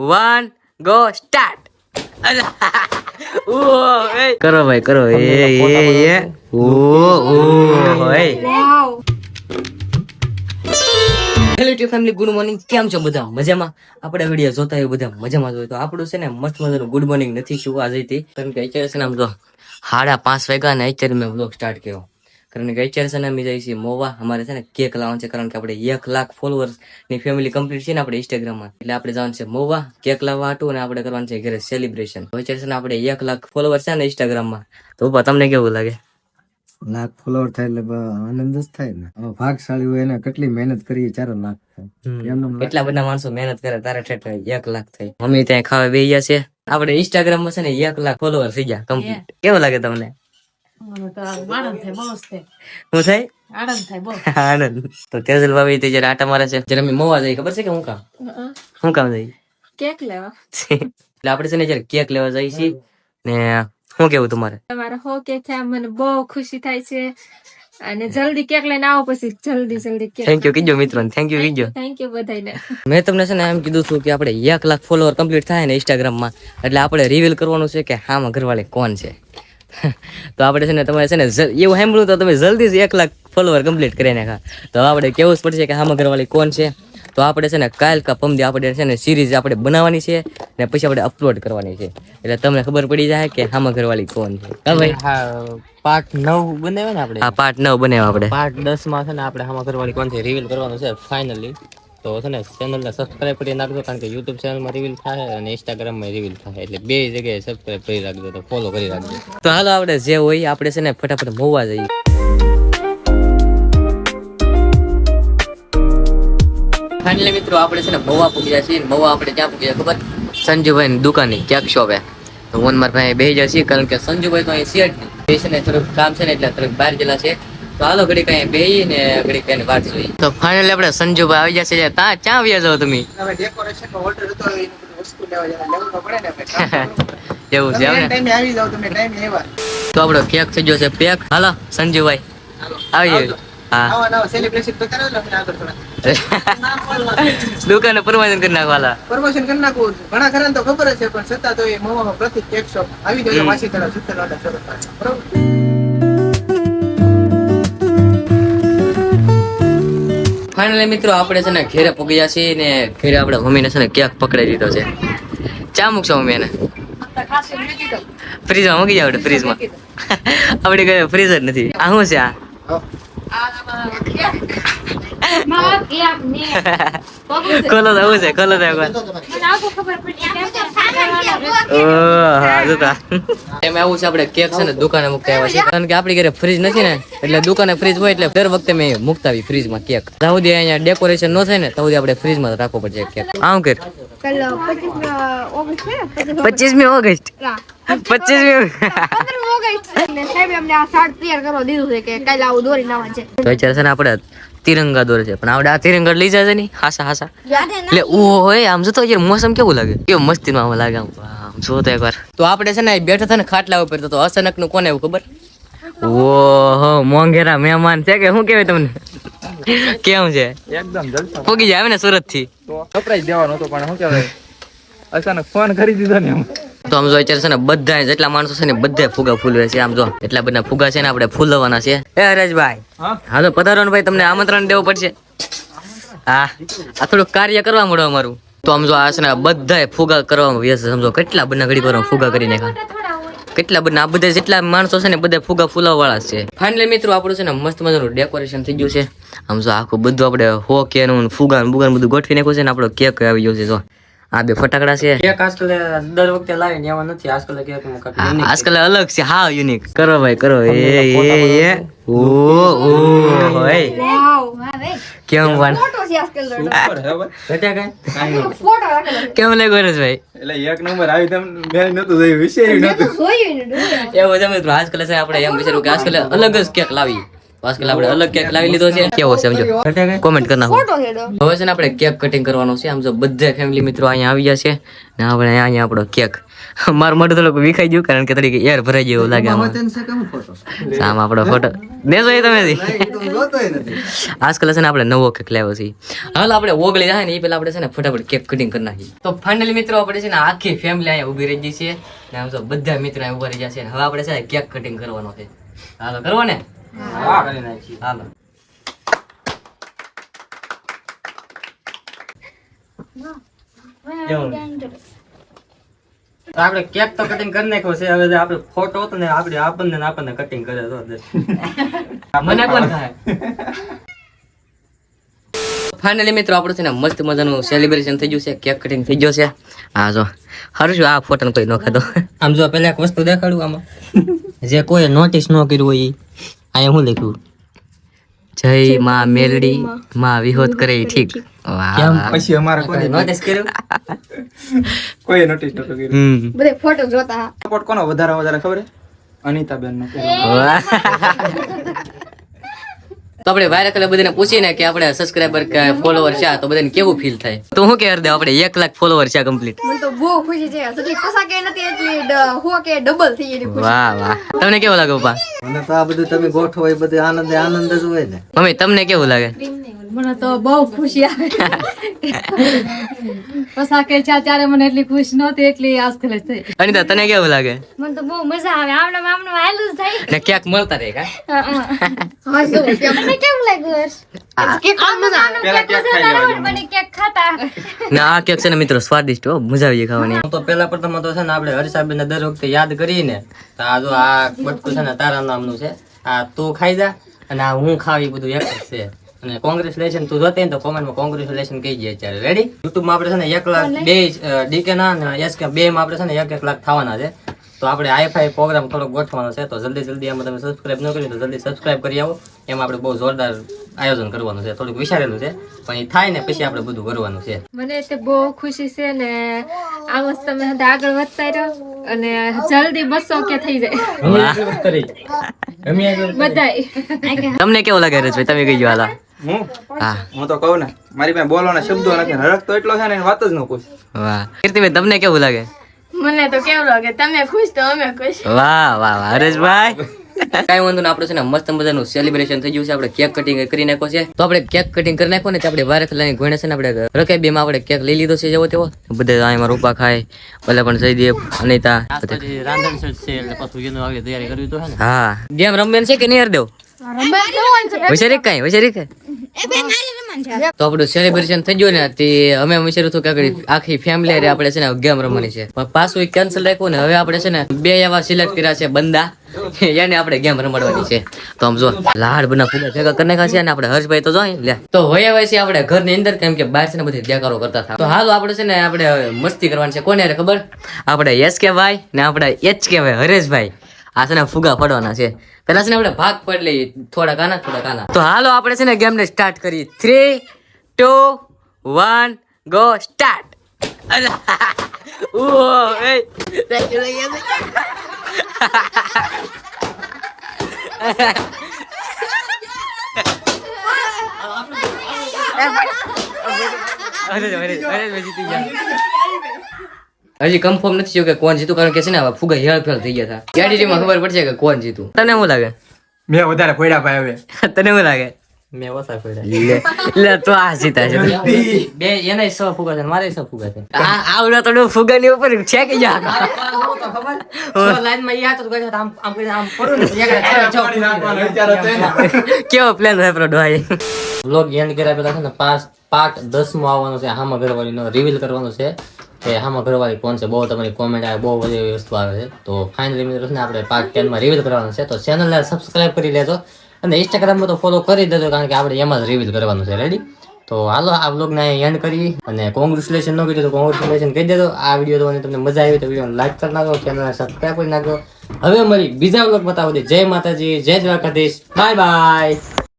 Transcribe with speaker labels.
Speaker 1: One go start કરો ભાઈ કરો. એ એ એ. ઓ ઓ એ hello YouTube family good morning કેમ છો બધા? મજામાં? આપણે વીડિયો જોતા હોય બધા મજામાં જોઈએ તો આપણું છે ને મસ્ત મજાનું ગુડ મોર્નિંગ નથી શું આજે તે કારણ કે અત્યારે છે ને આમ તો સાડા પાંચ વાગ્યા ને અત્યારે મેં બ્લોગ સ્ટાર્ટ કર્યો. કારણ કે અત્યારે છે ને અમે જઈએ છીએ મોવા. અમારે છે ને કેક લાવવાનું છે કારણ કે આપણે એક લાખ followers ની ફેમિલી કમ્પ્લીટ છે ને આપણે ઇન્સ્ટાગ્રામમાં એટલે આપણે જવાનું છે મોવા કેક લાવવા હતું અને આપણે કરવાનું છે ઘરે સેલિબ્રેશન અત્યારે છે ને આપણે એક લાખ followers છે ને ઇન્સ્ટાગ્રામમાં તો તમને કેવું લાગે?
Speaker 2: લાખ ફોલોવર થાય એટલે આનંદ જ થાય ને. હવે ભાગશાળી હોય એને કેટલી મહેનત કરીએ ચાર લાખ થાય.
Speaker 1: એટલા બધા માણસો મહેનત કરે તારે ઠેઠ એક લાખ થાય. મમ્મી ત્યાં ખાવા બે છે આપણે ઇન્સ્ટાગ્રામમાં છે ને એક લાખ ફોલોવર થઈ ગયા કમ્પ્લીટ કેવું લાગે તમને? આનંદ તો તેજલ ભાભી તે જયારે આટા મારે છે જયારે અમે મોવા જઈએ ખબર છે કે હું કામ? શું કામ જઈએ?
Speaker 3: કેક લેવા.
Speaker 1: એટલે આપણે છે ને જયારે કેક લેવા જઈએ છીએ ને શું કેવું તમારે?
Speaker 3: તમારો હો કેક થાય મને બહુ ખુશી થાય છે. અને જલ્દી કેક લઈને આવો પછી જલ્દી જલ્દી કેક
Speaker 1: થેન્ક યુ કીજો મિત્રો થેન્ક યુ કીજો.
Speaker 3: થેન્ક યુ બધાને
Speaker 1: મેં તમને છે ને એમ કીધું છું કે આપણે એક લાખ ફોલોવર કમ્પ્લીટ થાય ને ઇન્સ્ટાગ્રામમાં એટલે આપણે રિવીલ કરવાનું છે કે હામાં ઘરવાળી કોણ છે. તો આપણે છે ને તમારે છે ને એવું સાંભળ્યું તો તમે જલ્દી જ એક લાખ ફોલોવર કમ્પ્લીટ કરી નાખા. તો આપણે કેવું જ પડશે કે હામાં ઘરવાળી કોણ છે? તો આપણે છે ને કાલ કા પમદી આપણે છે ને સિરીઝ આપણે બનાવવાની છે ને પછી આપણે અપલોડ કરવાની છે. એટલે તમને ખબર પડી જાય કે હામાં ઘરવાળી કોણ છે. હા ભાઈ?
Speaker 4: પાર્ટ નવ બનાવ્યો ને આપણે?
Speaker 1: પાર્ટ નવ બનાવે આપણે.
Speaker 4: પાર્ટ દસમાં છે ને આપણે આમાં કરવાની કોણ છે રિવીલ કરવાનું છે ફાઇનલી તો છે ને ચેનલને સબસ્ક્રાઇબ કરી નાખજો કારણ કે યુટ્યુબ ચેનલમાં રિવીલ થાય અને ઇન્સ્ટાગ્રામમાં રિવીલ થાય. એટલે બે જગ્યાએ સબસ્ક્રાઇબ કરી રાખજો તો ફોલો કરી રાખજો.
Speaker 1: તો હાલો આપણે જે હોય આપણે છે ને ફટાફટ મોવા જઈએ. ફાઇનલી મિત્રો આપણે છે ને મવા પૂગ્યા છીએ. મવા આપણે ક્યાં પૂગ્યા ખબર? સંજુભાઈ ની દુકાને. ક્યાંક શોપે. તો મારા ભાઈ બે જાય છીએ કારણ કે સંજુભાઈ તો અહીં છે જ છે ને થોડુંક કામ છે ને એટલે થોડુંક બહાર ગયેલા છે. તો હાલો ઘડી કઈ બેહી ને ઘડી કઈ વાત જોઈ તો ફાઇનલી આપણે સંજુભાઈ આવી જશે ત્યાં ક્યાં આવ્યા જાવ તમે એવું છે ને તો આપણો પેક થઈ ગયો છે પેક હાલો સંજુભાઈ. આવી ગયો. હા. કરી નાખવાલા
Speaker 5: પ્રમોશન કરી નાખવું ઘણા ખરા તો ખબર જ છે પણ છતાં તો એ મોવામાં પ્રતિક કેક શોપ આવી સિત્તેર. બરોબર?
Speaker 1: ફાઇનલી મિત્રો, આપણે છે ને ઘેરે પગ્યા છીએ ને ઘેરે આપણે મમ્મીને છે ને ક્યાંક પકડાઈ દીધો છે. ચા મૂકશો મમ્મી એને? ફ્રીજમાં મૂકી જાવ ફ્રીજમાં આપણે કઈ ફ્રીજ જ નથી. આ શું છે આ? ખોલો તો છે ખોલો તો. એમ એવું છે આપણે કેક છે ને દુકાને મૂકતા આવ્યા છીએ. કારણ કે આપણી ઘરે ફ્રીજ નથી ને એટલે દુકાને ફ્રીજ હોય એટલે દર વખતે મેં મૂકતા આવી ફ્રીજમાં કેક. ત્યાં સુધી અહીંયા ડેકોરેશન ન થાય ને ત્યાં સુધી આપણે ફ્રીજમાં રાખવો પડશે કેક. આમ કર. પચીસમી ઓગસ્ટ પચીસમી તો અત્યારે છે ને આપણે તિરંગા દોરે છે. પણ આપણે આ તિરંગા લઈ જાય છે ને હાસા હાસા. એટલે ઓ હોય આમ જોતો યાર મોસમ કેવું લાગે? કેવું મસ્તીમાં આમ લાગે આમ. જો તો એકવાર. તો આપણે છે ને બેઠા હતા ને ખાટલા ઉપર તો અચાનકનું કોને એવું ખબર? ઓહો મોંઘેરા મહેમાન છે કે શું કહેવાય તમને? કેમ છે?
Speaker 5: એકદમ જલસા.
Speaker 1: પોગી જાય આવે ને સુરતથી
Speaker 5: તો સરપ્રાઈઝ દેવાનો હતો પણ શું કહેવાય? અચાનક ફોન કરી દીધો ને એમ.
Speaker 1: તો આમ જો અત્યારે છે ને બધા જેટલા માણસો છે ને બધા ફુગા ફૂલવે છે. આમ જો એટલા બધા ફુગા છે ને આપણે ફૂલવાના છે. એ હરેશભાઈ
Speaker 5: હા?
Speaker 1: તો પધારો ભાઈ તમને આમંત્રણ દેવું પડશે. હા આ થોડું કાર્ય કરવા મળો અમારું. તો આમ જો આ છે ને બધા ફુગા કરવામાં વ્યસ્ત સમજો કેટલા બધા ઘડી પર ફુગા કરી નાખ્યા. કેટલા બધા આ બધા જેટલા માણસો છે ને બધા ફુગા ફૂલાવા વાળા છે. ફાઇનલી મિત્રો આપણું છે ને મસ્ત મજાનું ડેકોરેશન થઈ ગયું છે. આમ જો આખું બધું આપણે હો કે નું ફુગા ને બુગા ને બધું ગોઠવી નાખ્યું છે ને આપણો કેક આવી ગયો છે જો. આ બે ફટાકડા છે.
Speaker 4: એક આજકાલ દર વખતે લાવીને એવા નથી આજકાલ કાંઈક
Speaker 1: આજકાલ અલગ છે હા યુનિક કરો ભાઈ કરો. એ એ એ. ઓ ઓ હોય કેમ પણ
Speaker 4: કેમ કાંઈ?
Speaker 1: કેમ ભાઈ?
Speaker 2: એટલે એક નંબર આવી તેમ મેં નતું જોયું વિષય નતું.
Speaker 1: એવું મિત્રો આજકાલ છે આપણે એમ વિચાર્યું કે આજકાલ અલગ જ કેક લાવી આજકાલ આપણે અલગ કેક લાવી લીધો છે. કેવો છે સમજો? કોમેન્ટ કરી નાખો. હવે છે ને આપણે કેક કટિંગ કરવાનો છે. આમ જો બધા ફેમિલી મિત્રો અહીંયા આવી ગયા છે. ને આપણે અહીંયા આપણો કેક મારું મોઢું થોડુંક વિખાઈ ગયું કારણ કે તરીકે એર ભરાઈ ગયો લાગે આમાં. આપણો ફોટો દેશો એ તમે
Speaker 2: એ તો જોતોય નથી.
Speaker 1: આજકાલ છે ને આપણે નવો કેક લાવ્યો છે. હાલ આપણે ઓગળી જાય ને એ પેલા આપણે છે ને ફટાફટ કેક કટિંગ કરી નાખીએ. તો ફાઇનલી મિત્રો આપણે છે ને આખી ફેમિલી અહીંયા ઊભી રહી ગઈ છે. ને આમ તો બધા મિત્રો અહીંયા ઊભા રહી ગયા છે. હવે આપણે છે ને કેક કટિંગ કરવાનો છે. હાલો કરવો ને? હાલો
Speaker 4: તો આપણે કેક તો કટિંગ કરી નાખ્યો છે. હવે આપણે ફોટો હતો ને આપણે આપણને આપણને કટિંગ કરે તો
Speaker 1: મને કોણ થાય ફાઇનલી મિત્રો આપણું છે ને મસ્ત મજાનું સેલિબ્રેશન થઈ ગયું છે. કેક કટિંગ થઈ ગયો છે. હા જો હારું છું આ ફોટો કોઈ ન ખાધો
Speaker 4: આમ જો પેલા એક વસ્તુ દેખાડું આમાં. જે કોઈ નોટિસ ન કર્યું હોય ઈ. અહીંયા હું લખ્યું?
Speaker 1: જય માં મેલડી. માં. વિહોત કરે ઠીક.
Speaker 5: પછી અમારે કોઈ
Speaker 1: નોટિસ કર્યું?
Speaker 5: કોઈ નોટિસ નતો કર્યું.
Speaker 3: બધે ફોટો જોતા.
Speaker 5: સપોર્ટ કોનો? વધારે વધારે ખબર અનિતાબેન નો.
Speaker 1: તો આપણે વાયરલ કલર બધાને પૂછીને કે આપણે સબસ્ક્રાઇબર કે ફોલોવર છે તો બધાને કેવું ફીલ થાય? તો હું કે દે આપણે એક લાખ ફોલોવર છે કમ્પ્લીટ
Speaker 3: મને તો બહુ ખુશી છે. જેટલી પસા કે નથી એટલી હો કે ડબલ થઈ ગઈ
Speaker 1: વાહ વાહ. તમને કેવું લાગે પપ્પા?
Speaker 2: મને તો આ બધું તમે ગોઠવો એ બધું આનંદ આનંદ જ હોય ને.
Speaker 1: મમ્મી તમને કેવું લાગે?
Speaker 6: મને તો બહુ ખુશી આવે. પસા કે છે ત્યારે મને એટલી ખુશ નહોતી એટલી આજ જ થઈ.
Speaker 1: અનિતા તને કેવું લાગે?
Speaker 3: મને તો બહુ મજા આવે. આમને આમને વાયલું જ થાય.
Speaker 1: ને ક્યાંક મળતા રહે કા?
Speaker 3: હા જો. લાગ્યું. મને કેક ખાતા.
Speaker 1: ને આ કેક છે ને મિત્રો સ્વાદિષ્ટ હો. મજા આવી જાય ખાવાની.
Speaker 4: હું તો પેલા પ્રથમ તો છે ને આપણે હર્ષાબેન દર વખતે યાદ કરીને તો આ જો આ બટકું છે ને તારા નામનું છે. આ તું ખાઈ જા અને આ હું ખાવી બધું એક છે. અને કોંગ્રેચ્યુલેશન તું જોતે ને તો કોમેન્ટમાં કોંગ્રેચ્યુલેશન કહી દે અત્યારે. રેડી યુટ્યુબમાં આપણે છે ને એક લાખ બે ડીકે ના અને એસ કે બે માં આપણે છે ને એક એક લાખ થવાના છે. તો આપણે આઈફાઈ પ્રોગ્રામ થોડોક ગોઠવાનો છે તો જલ્દી જલ્દી એમાં તમે સબસ્ક્રાઇબ ન કર્યું તો જલ્દી સબસ્ક્રાઇબ કરી આવો. એમાં આપણે બહુ જોરદાર આયોજન કરવાનું છે થોડુંક વિચારેલું છે. પણ એ થાય ને પછી આપણે બધું કરવાનું છે.
Speaker 3: મને તે બહુ ખુશી છે ને આ વસ્તુ તમે આગળ વધતા રહો અને જલ્દી બસો કે થઈ જાય. બધાય.
Speaker 1: તમને કેવું લાગે રજભાઈ તમે કઈ હાલા?
Speaker 5: હું?
Speaker 1: હા.
Speaker 5: હું તો કહું ને મારી પાસે બોલવાના શબ્દો નથી હરખ તો એટલો છે ને વાત જ ન પૂછ.
Speaker 1: વાહ. કીર્તિભાઈ તમને કેવું લાગે?
Speaker 3: મને તો કેવું લાગે તમે ખુશ તો અમે ખુશ.
Speaker 1: વાહ વાહ વાહ. હરેશભાઈ? કાંઈ વાંધો નહીં આપણે છે ને મસ્ત મજાનું સેલિબ્રેશન થઈ ગયું છે. આપણે કેક કટિંગ કરી નાખો છે. તો આપણે કેક કટિંગ કરી નાખ્યો ને આપણે વારે ખલાની ગોણે છે ને આપણે રકાઈ બેમાં આપણે કેક લઈ લીધો છે જેવો તેવો. બધા અહીંયા રૂપા ખાય ભલે પણ જયદેવ અનિતા.
Speaker 4: રાંધણ છે એટલે પાછું એનું આગળ તૈયારી કરવી તો હા.
Speaker 1: ગેમ રમવાનું છે કે નહીં હરદેવ? તો આપણું સેલિબ્રેશન થઈ ગયું ને તે અમે વિચાર્યું હતું કે આખી ફેમિલી આપણે છે ને ગેમ રમવાની છે. પણ પાછું કેન્સલ રાખ્યું ને હવે આપણે છે ને બે એવા સિલેક્ટ કર્યા છે બંદા. એને આપણે ગેમ રમાડવાની છે. તો આમ જો લાડ બના ફૂગા ભેગા કરીને નાખ્યા છે ને આપણે હર્ષભાઈ તો જોઈએ લે. તો હોય હવે છે આપણે ઘરની અંદર કેમ કે બહાર છે ને બધી દેખાડો કરતા હતા. તો હાલો આપણે છે ને આપણે મસ્તી કરવાની છે. કોને ખબર? આપણે એસ કે ભાઈ ને આપણે એચ કે ભાઈ હરેશભાઈ. આ ફુગા પડવાના છે. પેલા છે ને આપણે ભાગ પડ લઈએ થોડા કાના થોડા કાના તો હાલો આપણે છે ને ગેમ ને સ્ટાર્ટ કરી three two one go start હજી કન્ફર્મ નથી થયું કે કોણ જીતું કારણ કે છે ને ફુગા હેરફેર થઈ ગયા હતા. કેડીટીમાં ખબર પડશે કે કોણ જીતું. તને શું લાગે?
Speaker 5: મેં વધારે ફોડ્યા ભાઈ હવે.
Speaker 1: તને શું લાગે?
Speaker 4: મેં ઓછા
Speaker 1: લે તો આ જીતા છે.
Speaker 4: બે એને સો ફુગા છે મારે સો ફુગા છે.
Speaker 1: આ આવડા તો ફુગાની ઉપર છે કે જા
Speaker 4: લાઈનમાં યાદ તો આમ આમ કરીને આમ પડું ને
Speaker 1: કેવો પ્લાન આપણો ડોહાઈ
Speaker 4: વ્લોગ એન્ડ કર્યા પેલા છે ને પાસ પાર્ટ દસમાં આવવાનો છે હામાં કરવાની રિવીલ કરવાનો છે. કે આમાં ઘરવાળી કોણ છે, બહુ તમારી કોમેન્ટ આવે, બહુ બધી વસ્તુ આવે છે. તો ફાઇનલી મિત્રો છે ને આપણે પાર્ટ ટેનમાં રિવીલ કરવાનું છે. તો ચેનલને સબસ્ક્રાઇબ કરી લેજો અને ઇન્સ્ટાગ્રામમાં તો ફોલો કરી દેજો, કારણ કે આપણે એમાં જ રિવીલ કરવાનું છે. રેડી તો હાલો, આ વ્લોગને એન્ડ કરી અને કોંગ્રેચ્યુલેશન ન કીધું તો કોંગ્રેચ્યુલેશન કહી દેજો. આ વીડિયો તમને તમને મજા આવી તો વીડિયો લાઈક કરી નાખો ચેનલને સબસ્ક્રાઇબ કરી નાખો. હવે મળી બીજા બ્લોગ બતાવો દે જય માતાજી, જય દ્વારકાધીશ. Bye bye